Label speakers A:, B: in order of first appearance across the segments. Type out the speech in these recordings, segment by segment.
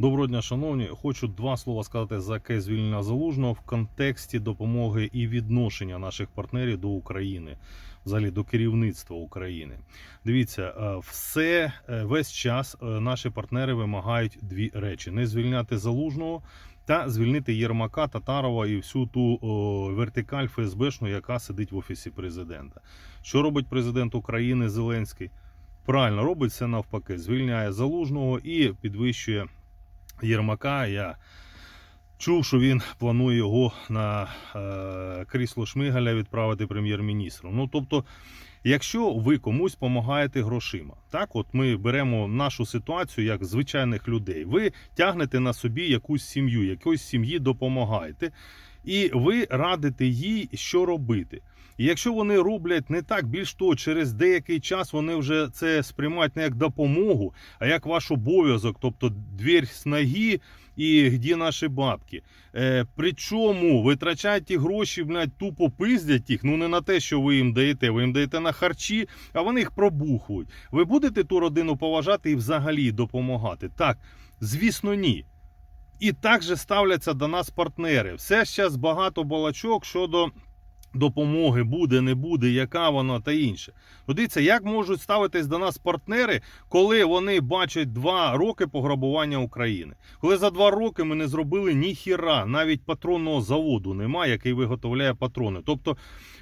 A: Доброго дня, шановні. Хочу два слова сказати за кейс звільнення залужного в контексті допомоги і відношення наших партнерів до України, взагалі до керівництва України. Дивіться, е, все е, весь час е, наші партнери вимагають дві речі: не звільняти залужного. Та звільнити Єрмака, Татарова і всю ту о, вертикаль ФСБшну, яка сидить в офісі президента. Що робить президент України Зеленський? Правильно робить все навпаки, звільняє залужного і підвищує Єрмака. Я чув, що він планує його на е, крісло Шмигаля відправити прем'єр-міністром. Ну тобто, якщо ви комусь допомагаєте грошима, так от ми беремо нашу ситуацію як звичайних людей. Ви тягнете на собі якусь сім'ю, якоїсь сім'ї допомагаєте, і ви радите їй, що робити. І якщо вони роблять не так, більш того, через деякий час вони вже це сприймають не як допомогу, а як ваш обов'язок, тобто двір з ноги і де наші бабки. Е, причому витрачають ті гроші, блядь, тупо пиздять їх, ну не на те, що ви їм даєте, ви їм даєте на харчі, а вони їх пробухують. Ви будете ту родину поважати і взагалі допомагати? Так, звісно, ні. І так же ставляться до нас партнери. Все зараз багато балачок щодо допомоги буде, не буде, яка вона та інше. Ну, Дивіться, як можуть ставитись до нас партнери, коли вони бачать два роки пограбування України. Коли за два роки ми не зробили ні хіра, навіть патронного заводу немає, який виготовляє патрони. Тобто,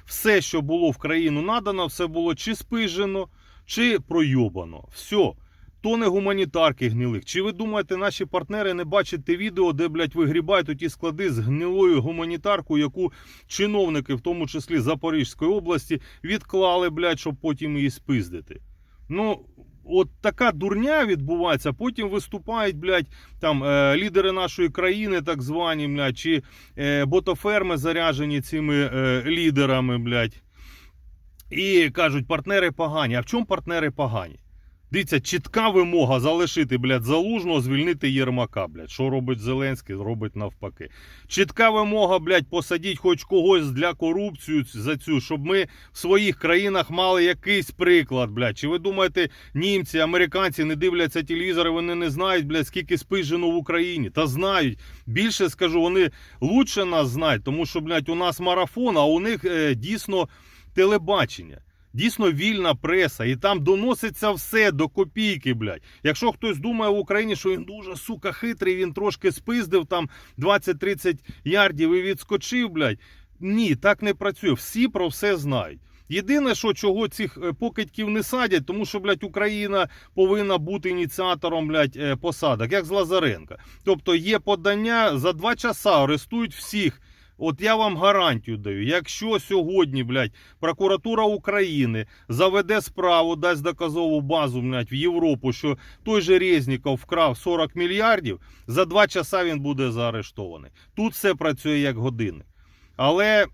A: все, що було в країну надано, все було чи спижено, чи пройобано. Все. То не гуманітарки гнилих. Чи ви думаєте, наші партнери не бачать те відео, де, блядь, вигрібають ті склади з гнилою гуманітаркою, яку чиновники, в тому числі Запорізької області, відклали, блядь, щоб потім її спиздити? Ну, от така дурня відбувається. Потім виступають, блядь, там е, лідери нашої країни, так звані, блядь, чи е, ботоферми заряжені цими е, лідерами, блядь. І кажуть, партнери погані. А в чому партнери погані? Дивіться, чітка вимога залишити, блядь, залужного, звільнити Єрмака, блядь. Що робить Зеленський, робить навпаки. Чітка вимога, блядь, посадіть хоч когось для корупцію за цю, щоб ми в своїх країнах мали якийсь приклад, блядь. Чи ви думаєте, німці, американці не дивляться телевізори, вони не знають, блядь, скільки спижено в Україні? Та знають. Більше скажу, вони лучше нас знають, тому що, блядь, у нас марафон, а у них е, дійсно телебачення. Дійсно вільна преса, і там доноситься все до копійки, блядь. Якщо хтось думає в Україні, що він дуже сука хитрий, він трошки спиздив там 20-30 ярдів і відскочив, блядь. Ні, так не працює. Всі про все знають. Єдине, що чого цих е, покидьків не садять, тому що, блядь, Україна повинна бути ініціатором, блядь, е, посадок, як з Лазаренка. Тобто є подання за два часа арестують всіх. От я вам гарантію даю, якщо сьогодні, блядь, прокуратура України заведе справу, дасть доказову базу, блядь, в Європу, що той же Резніков вкрав 40 мільярдів, за два часа він буде заарештований. Тут все працює як години. Але,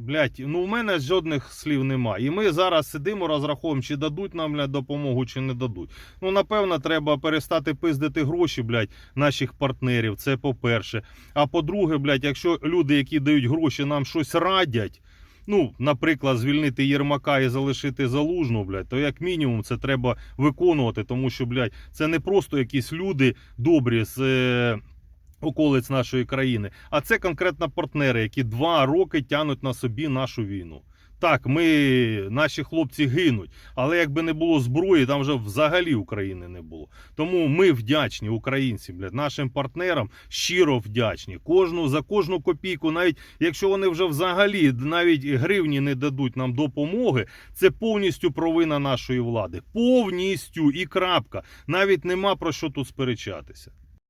A: блядь, ну в мене жодних слів немає. І ми зараз сидимо, розраховуємо, чи дадуть нам блядь, допомогу, чи не дадуть. Ну, напевно, треба перестати пиздити гроші, блядь, наших партнерів. Це по-перше. А по-друге, блядь, якщо люди, які дають гроші, нам щось радять. Ну, наприклад, звільнити Єрмака і залишити залужну, блядь, то як мінімум це треба виконувати, тому що, блядь, це не просто якісь люди добрі з е, околиць нашої країни, а це конкретно партнери, які два роки тянуть на собі нашу війну. Так, ми, наші хлопці гинуть, але якби не було зброї, там вже взагалі України не було. Тому ми вдячні українці, блядь, нашим партнерам щиро вдячні. Кожну за кожну копійку, навіть якщо вони вже взагалі навіть гривні не дадуть нам допомоги, це повністю провина нашої влади. Повністю і крапка. Навіть нема про що тут сперечатися.